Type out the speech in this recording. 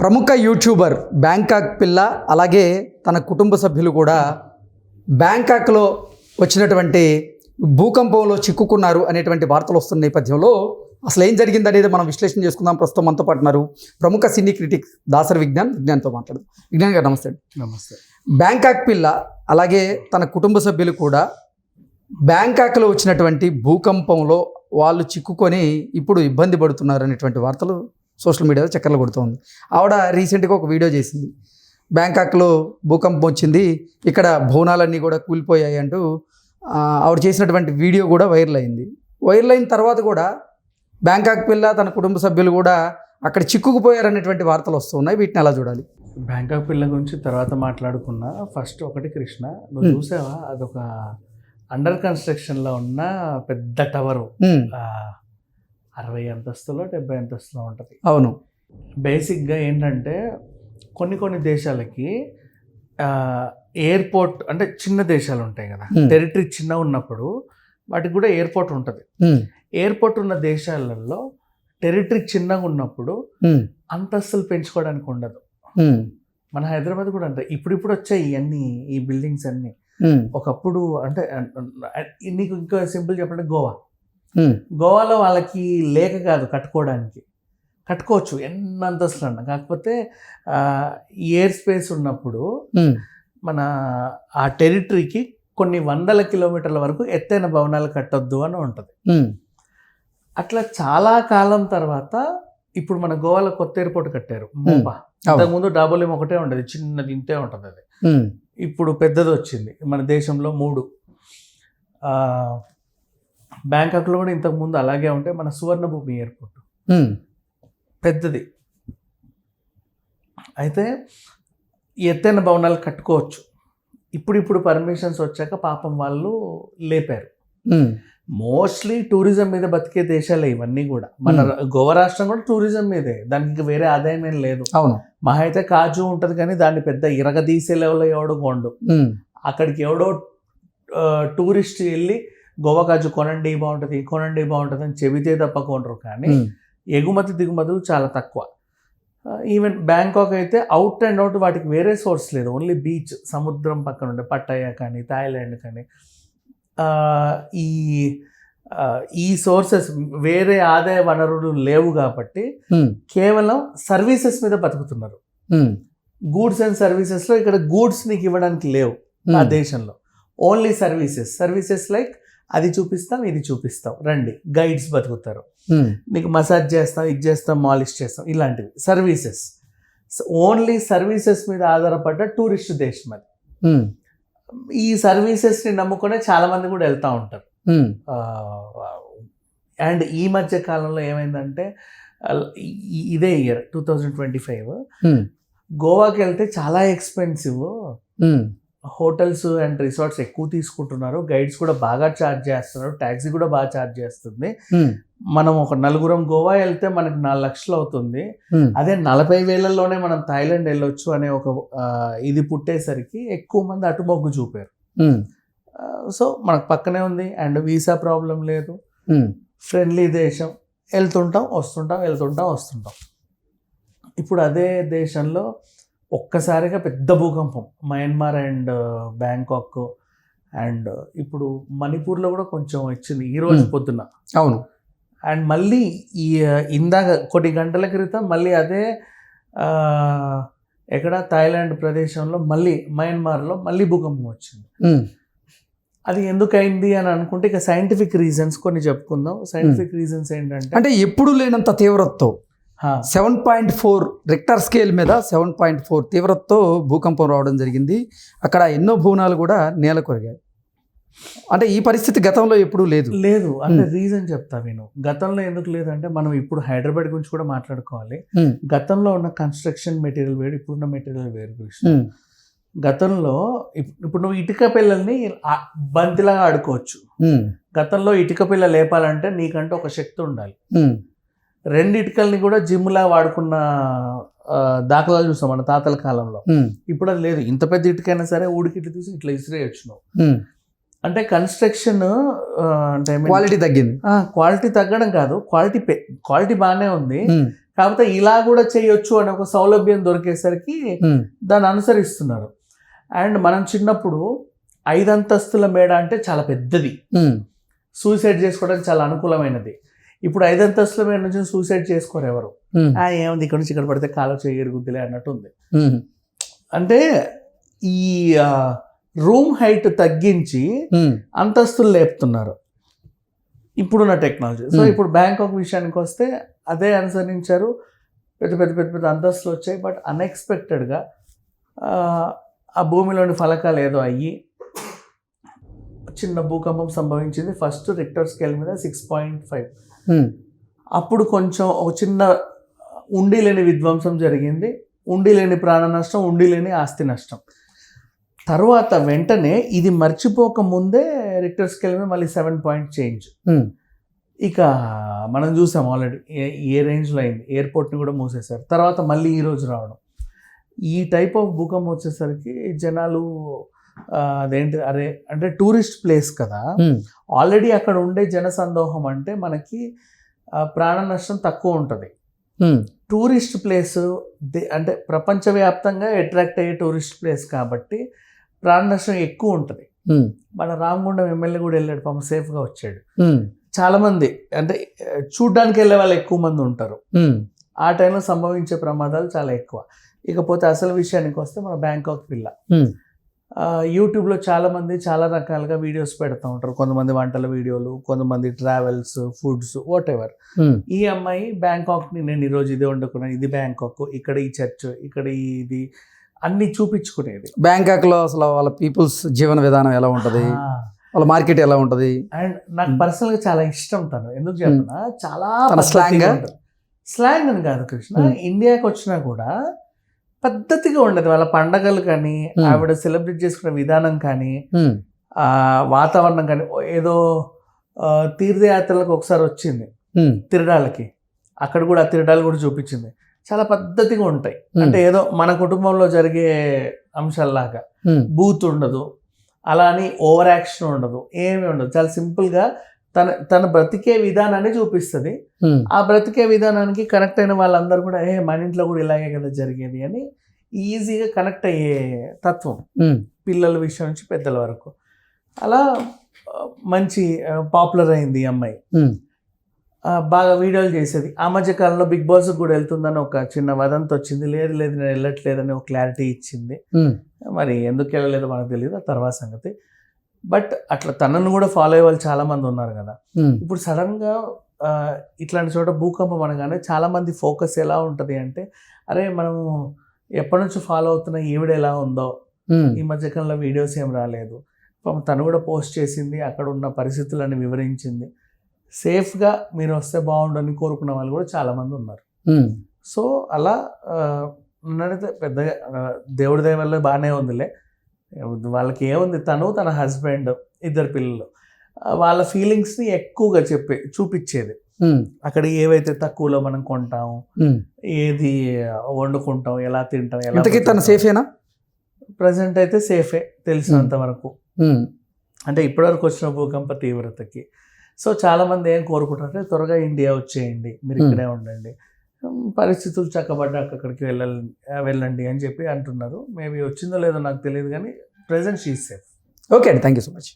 ప్రముఖ YouTuber Bangkok పిల్ల అలాగే తన కుటుంబ సభ్యులు కూడా బ్యాంకాక్లో వచ్చినటువంటి భూకంపంలో చిక్కుకున్నారు అనేటువంటి వార్తలు వస్తున్న నేపథ్యంలో అసలు ఏం జరిగింది అనేది మనం విశ్లేషణ చేసుకుందాం. ప్రస్తుతం మనతో పాటు ఉన్నారు ప్రముఖ సినీ క్రిటిక్ దాసరి విజ్ఞాన్. విజ్ఞాన్తో మాట్లాడదు. విజ్ఞాన్ గారు నమస్తే. నమస్తే. బ్యాంకాక్ పిల్ల అలాగే తన కుటుంబ సభ్యులు కూడా బ్యాంకాక్లో వచ్చినటువంటి భూకంపంలో వాళ్ళు చిక్కుకొని ఇప్పుడు ఇబ్బంది పడుతున్నారు అనేటువంటి వార్తలు సోషల్ మీడియాలో చక్కర్లు కొడుతోంది ఆవిడ రీసెంట్గా ఒక వీడియో చేసింది. బ్యాంకాక్లో భూకంపం వచ్చింది. ఇక్కడ భవనాలన్నీ కూడా కూలిపోయాయి అంటూ ఆవిడ చేసినటువంటి వీడియో కూడా వైరల్ అయింది. వైరల్ అయిన తర్వాత కూడా బ్యాంకాక్ పిల్ల తన కుటుంబ సభ్యులు కూడా అక్కడ చిక్కుకుపోయారనేటువంటి వార్తలు వస్తున్నాయి వీటిని ఎలా చూడాలి? బ్యాంకాక్ పిల్ల గురించి తర్వాత మాట్లాడుకున్నా. ఫస్ట్ ఒకటి కృష్ణ నువ్వు. చూసావా? అదొక అండర్ కన్స్ట్రక్షన్లో ఉన్న పెద్ద టవర్. అరవై అంతస్తులో డెబ్బై అంతస్తులో ఉంటుంది. అవును. బేసిక్గా ఏంటంటే కొన్ని కొన్ని దేశాలకి ఎయిర్పోర్ట్ అంటే చిన్న దేశాలు ఉంటాయి కదా. టెరిటరీ చిన్న ఉన్నప్పుడు వాటికి కూడా ఎయిర్పోర్ట్ ఉంటుంది. ఎయిర్పోర్ట్ ఉన్న దేశాలలో టెరిటరీ చిన్నగా ఉన్నప్పుడు అంతస్తులు పెంచుకోవడానికి ఉండదు. మన హైదరాబాద్ కూడా అంతే. ఇప్పుడు ఇప్పుడు వచ్చాయి ఇవన్నీ ఈ బిల్డింగ్స్ అన్నీ. ఒకప్పుడు అంటే నీకు ఇంకా సింపుల్ చెప్పంటే గోవా. గోవాలో వాళ్ళకి లేక కాదు కట్టుకోవడానికి. కట్టుకోవచ్చు ఎన్ని అంతస్తులు అన్న కాకపోతే ఎయిర్ స్పేస్ ఉన్నప్పుడు మన ఆ టెరిటరీకి కొన్ని వందల కిలోమీటర్ల వరకు ఎత్తైన భవనాలు కట్టొద్దు అని ఉంటుంది. అట్లా చాలా కాలం తర్వాత ఇప్పుడు మన గోవాలో కొత్త ఎయిర్పోర్ట్ కట్టారు. మోపా అవును. అంతకుముందు డాబుల్ ఒకటే ఉండదు. చిన్నది ఇంతే ఉంటుంది అది. ఇప్పుడు పెద్దది వచ్చింది మన దేశంలో మూడు. బ్యాంకాక్లో కూడా ఇంతకుముందు అలాగే ఉంటే మన సువర్ణభూమి ఎయిర్పోర్ట్. పెద్దది. అయితే ఎత్తైన భవనాలు కట్టుకోవచ్చు. ఇప్పుడు ఇప్పుడు పర్మిషన్స్ వచ్చాక పాపం వాళ్ళు లేపారు. మోస్ట్లీ టూరిజం మీద బతికే దేశాలే ఇవన్నీ కూడా. మన గోవా రాష్ట్రం కూడా టూరిజం మీదే. దానికి ఇంకా వేరే ఆదాయం ఏం లేదు. అవును. మహా అయితే కాజు ఉంటుంది కానీ దాన్ని పెద్ద ఇరగదీసే లెవెల్లో ఎవడో కొండు. అక్కడికి ఎవడో టూరిస్ట్ వెళ్ళి గోవా కాజు కొనండి బాగుంటుంది కొనండి బాగుంటుంది అని చెబితే తప్ప కొనరు కానీ ఉమ్, ఎగుమతి దిగుమతులు చాలా తక్కువ. ఈవెన్ బ్యాంకాక్ అయితే అవుట్ అండ్ అవుట్ వాటికి వేరే సోర్స్ లేదు. ఓన్లీ బీచ్ సముద్రం పక్కన ఉండే పట్టయ్య కానీ థాయిలాండ్ కానీ. ఈ ఈ సోర్సెస్ వేరే ఆదాయ వనరులు లేవు కాబట్టి ఉమ్, కేవలం సర్వీసెస్ మీద బతుకుతున్నారు. గూడ్స్ అండ్ సర్వీసెస్లో ఇక్కడ గూడ్స్ నీకు ఇవ్వడానికి లేవు. ఆ దేశంలో. ఓన్లీ సర్వీసెస్ సర్వీసెస్ లైక్ అది చూపిస్తాం ఇది చూపిస్తాం. రండి. గైడ్స్ బతుకుతారు. ఉమ్, నీకు మసాజ్ చేస్తాం ఇది చేస్తాం మాలిష్ చేస్తాం. ఇలాంటివి. సర్వీసెస్ ఓన్లీ సర్వీసెస్ మీద ఆధారపడ్డ టూరిస్ట్ దేశం అది. ఉమ్, ఈ సర్వీసెస్ని నమ్ముకునే చాలా మంది కూడా వెళ్తూ ఉంటారు. ఉమ్, అండ్ ఈ మధ్య కాలంలో ఏమైందంటే ఇదే year two thousand twenty five గోవాకి వెళ్తే చాలా ఎక్స్పెన్సివ్ హోటల్స్ అండ్ రిసార్ట్స్ ఎక్కువ తీసుకుంటున్నారు. గైడ్స్ కూడా బాగా ఛార్జ్ చేస్తున్నారు. ట్యాక్సీ కూడా బాగా ఛార్జ్ చేస్తుంది. మనం ఒక నలుగురం గోవా వెళ్తే మనకి నాలుగు లక్షలు అవుతుంది. అదే నలభై వేలల్లోనే మనం థాయిలాండ్ వెళ్ళొచ్చు అనే ఒక ఇది పుట్టేసరికి ఎక్కువ మంది అటు మొగ్గు చూపారు. సో మనకు పక్కనే ఉంది. అండ్ వీసా ప్రాబ్లం లేదు. ఫ్రెండ్లీ దేశం. వెళ్తుంటాం వస్తుంటాం వెళ్తుంటాం వస్తుంటాం. ఇప్పుడు అదే దేశంలో ఒక్కసారిగా పెద్ద భూకంపం. మయన్మార్ అండ్ బ్యాంకాక్ అండ్ ఇప్పుడు మణిపూర్లో కూడా కొంచెం వచ్చింది ఈ రోజు Hmm. పొద్దున అవును. అండ్ మళ్ళీ ఈ ఇందాక కొన్ని గంటల క్రితం మళ్ళీ అదే ఎక్కడ థాయిలాండ్ ప్రదేశంలో మళ్ళీ మయన్మార్లో మళ్ళీ భూకంపం వచ్చింది. అది ఎందుకు అయింది అని అనుకుంటే ఇక సైంటిఫిక్ రీజన్స్ కొన్ని చెప్పుకుందాం. సైంటిఫిక్ రీజన్స్ ఏంటంటే అంటే ఎప్పుడు లేనంత తీవ్రతతో seven point four Richter scale మీద సెవెన్ పాయింట్ ఫోర్ తీవ్రతతో భూకంపం రావడం జరిగింది. అక్కడ ఎన్నో భవనాలు కూడా నేల కొరిగాయి. అంటే ఈ పరిస్థితి గతంలో ఎప్పుడూ లేదు. లేదు. అంటే. రీజన్ చెప్తా నేను గతంలో ఎందుకు లేదంటే మనం ఇప్పుడు హైదరాబాద్ గురించి కూడా మాట్లాడుకోవాలి. గతంలో ఉన్న కన్స్ట్రక్షన్ మెటీరియల్ వేరు ఇప్పుడున్న మెటీరియల్ వేరు. ఉమ్, గతంలో ఇప్- ఇప్పుడు నువ్వు ఇటుక పిల్లల్ని బంతిలాగా ఆడుకోవచ్చు. గతంలో ఇటుక పిల్ల లేపాలంటే నీకంటే ఒక శక్తి ఉండాలి. రెండు ఇటుకల్ని కూడా జిమ్లా వాడుకున్న దాఖలాలు చూసాం మన తాతల కాలంలో. ఇప్పుడు అది లేదు. ఇంత పెద్ద ఇటుకైనా సరే ఊడికి ఇటు తీసి ఇట్లా ఇసిరేయచ్చు నువ్వు. అంటే కన్స్ట్రక్షన్ అంటే క్వాలిటీ తగ్గింది. క్వాలిటీ తగ్గడం కాదు. క్వాలిటీ క్వాలిటీ బాగానే ఉంది. కాకపోతే ఇలా కూడా చేయొచ్చు అనే ఒక సౌలభ్యం దొరికేసరికి దాన్ని అనుసరిస్తున్నారు. అండ్ మనం చిన్నప్పుడు ఐదంతస్తుల మేడ అంటే చాలా పెద్దది. సూసైడ్ చేసుకోవడానికి చాలా అనుకూలమైనది. ఇప్పుడు ఐదంతస్తుల మేడ నుంచి సూసైడ్ చేసుకోరు ఎవరు. ఏముంది ఇక్కడ నుంచి ఇక్కడ పడితే కాలు చేయరుగుద్దిలే అన్నట్టు ఉంది అంటే ఈ రూమ్ హైట్ తగ్గించి అంతస్తులు లేపుతున్నారు. ఇప్పుడున్న టెక్నాలజీ సో. ఇప్పుడు బ్యాంకాక్ విషయానికి వస్తే అదే అనుసరించారు. పెద్ద పెద్ద పెద్ద పెద్ద అంతస్తులు వచ్చాయి. బట్ అన్ఎక్స్పెక్టెడ్గా ఆ భూమిలోని ఫలకాలు ఏదో అయ్యి చిన్న భూకంపం సంభవించింది. ఫస్ట్ రిక్టర్ స్కేల్ మీద సిక్స్ పాయింట్ ఫైవ్ అప్పుడు కొంచెం ఒక చిన్న ఉండి లేని విధ్వంసం జరిగింది. ఉండి లేని ప్రాణ నష్టం ఉండి లేని ఆస్తి నష్టం. తర్వాత వెంటనే ఇది మర్చిపోక ముందే రిక్టర్ స్కేల్ మీద మళ్ళీ సెవెన్ పాయింట్ చేంజ్ ఇక మనం చూసాం ఆల్రెడీ ఏ ఏ రేంజ్లో అయింది. ఎయిర్పోర్ట్ని కూడా మూసేశారు. తర్వాత మళ్ళీ ఈ రోజు రావడం. ఈ టైప్ ఆఫ్ భూకంపం వచ్చేసరికి జనాలు అదేంటి అరే అంటే టూరిస్ట్ ప్లేస్ కదా. ఆల్రెడీ అక్కడ ఉండే జనసందోహం అంటే మనకి ప్రాణ నష్టం తక్కువ ఉంటుంది. టూరిస్ట్ ప్లేస్ అంటే ప్రపంచవ్యాప్తంగా అట్రాక్ట్ అయ్యే టూరిస్ట్ ప్లేస్ కాబట్టి ప్రాణ నష్టం ఎక్కువ ఉంటుంది. మన రామగుండం ఎమ్మెల్యే కూడా వెళ్ళాడు పాపం సేఫ్గా వచ్చాడు. ఉమ్, చాలామంది అంటే చూడ్డానికి వెళ్ళే వాళ్ళు ఎక్కువ మంది ఉంటారు. ఆ టైంలో సంభవించే ప్రమాదాలు చాలా ఎక్కువ. ఇకపోతే అసలు విషయానికి వస్తే మన బ్యాంకాక్ పిల్ల. యూట్యూబ్లో చాలామంది చాలా రకాలుగా వీడియోస్ పెడతా ఉంటారు. కొంతమంది వంటల వీడియోలు కొంతమంది ట్రావెల్స్ ఫుడ్స్ వాట్ ఎవర్ ఈ అమ్మాయి బ్యాంకాక్ని నేను ఈరోజు ఇది వండుకున్నాను ఇది బ్యాంకాక్ ఇక్కడ ఈ చర్చ్ ఇక్కడ ఇది అన్ని చూపించుకునేది. బ్యాంకాక్లో అసలు వాళ్ళ పీపుల్స్ జీవన విధానం ఎలా ఉంటది? వాళ్ళ మార్కెట్ ఎలా ఉంటది? అండ్ నాకు Hmm. పర్సనల్గా చాలా ఇష్టం తను. ఎందుకు చెప్పినా? చాలా తన slang ఆ? స్లాంగ్ అని కాదు కృష్ణ. Hmm. ఇండియాకి వచ్చినా కూడా పద్ధతిగా ఉండదు. వాళ్ళ పండగలు కానీ. ఆవిడ సెలబ్రేట్ చేసుకునే విధానం కానీ ఆ వాతావరణం కానీ ఏదో తీర్థయాత్రలకు ఒకసారి వచ్చింది. తిరడాలకి. అక్కడ కూడా ఆ తిరడాలు కూడా చూపించింది. చాలా పద్ధతిగా ఉంటాయి. అంటే ఏదో మన కుటుంబంలో జరిగే అంశాల్లాగా. బూత్ ఉండదు. అలా అని ఓవర్ యాక్షన్ ఉండదు. ఏమీ ఉండదు. చాలా సింపుల్గా తన తన బ్రతికే విధానాన్ని చూపిస్తుంది. ఆ బ్రతికే విధానానికి కనెక్ట్ అయిన వాళ్ళందరూ కూడా ఏ మన ఇంట్లో కూడా ఇలాగే కదా జరిగేది అని ఈజీగా కనెక్ట్ అయ్యే తత్వం పిల్లల విషయం నుంచి పెద్దల వరకు. అలా మంచి పాపులర్ అయింది ఈ అమ్మాయి. బాగా వీడియోలు చేసేది. ఆ మధ్య కాలంలో బిగ్ బాస్కి కూడా వెళ్తుందని ఒక చిన్న వదంతి వచ్చింది. లేదు లేదు నేను వెళ్ళట్లేదని ఒక క్లారిటీ ఇచ్చింది. మరి ఎందుకు వెళ్ళలేదో మనకు తెలియదు ఆ తర్వాత సంగతి. బట్ అట్లా తనను కూడా ఫాలో అయ్యే వాళ్ళు చాలామంది ఉన్నారు కదా. ఇప్పుడు సడన్గా ఆ, ఇట్లాంటి చోట భూకంపం అనగానే చాలామంది ఫోకస్ ఎలా ఉంటుంది అంటే అరే మనము ఎప్పటి నుంచి ఫాలో అవుతున్న ఈవిడ ఎలా ఉందో ఈ మధ్యకాలంలో వీడియోస్ ఏం రాలేదు. తను కూడా పోస్ట్ చేసింది అక్కడ ఉన్న పరిస్థితులను వివరించింది. సేఫ్గా మీరు వస్తే బాగుండని కోరుకున్న వాళ్ళు కూడా చాలామంది ఉన్నారు. సో అలా ఆ, నన్నడిగితే పెద్దగా దేవుడి దయ వల్ల బాగానే ఉందిలే. వాళ్ళకి ఏముంది తను తన హస్బెండ్ ఇద్దరు పిల్లలు. వాళ్ళ ఫీలింగ్స్ని ఎక్కువగా చెప్పే చూపించేది. అక్కడ ఏవైతే తక్కువలో మనం కొంటాం. ఏది వండుకుంటాం ఎలా తింటాం ఎలా తను సేఫేనా? ప్రజెంట్ అయితే సేఫే తెలిసినంత వరకు. అంటే ఇప్పటివరకు వచ్చిన భూకంప తీవ్రతకి. సో చాలామంది ఏం కోరుకుంటారంటే త్వరగా ఇండియా వచ్చేయండి మీరు. ఇక్కడే ఉండండి. పరిస్థితులు చక్కబడ్డాక అక్కడికి వెళ్ళాలి వెళ్ళండి అని చెప్పి అంటున్నారు. మేబీ వచ్చిందో లేదో నాకు తెలియదు కానీ ప్రజెంట్ షీ సేఫ్ ఓకే అండి థ్యాంక్ యూ సో మచ్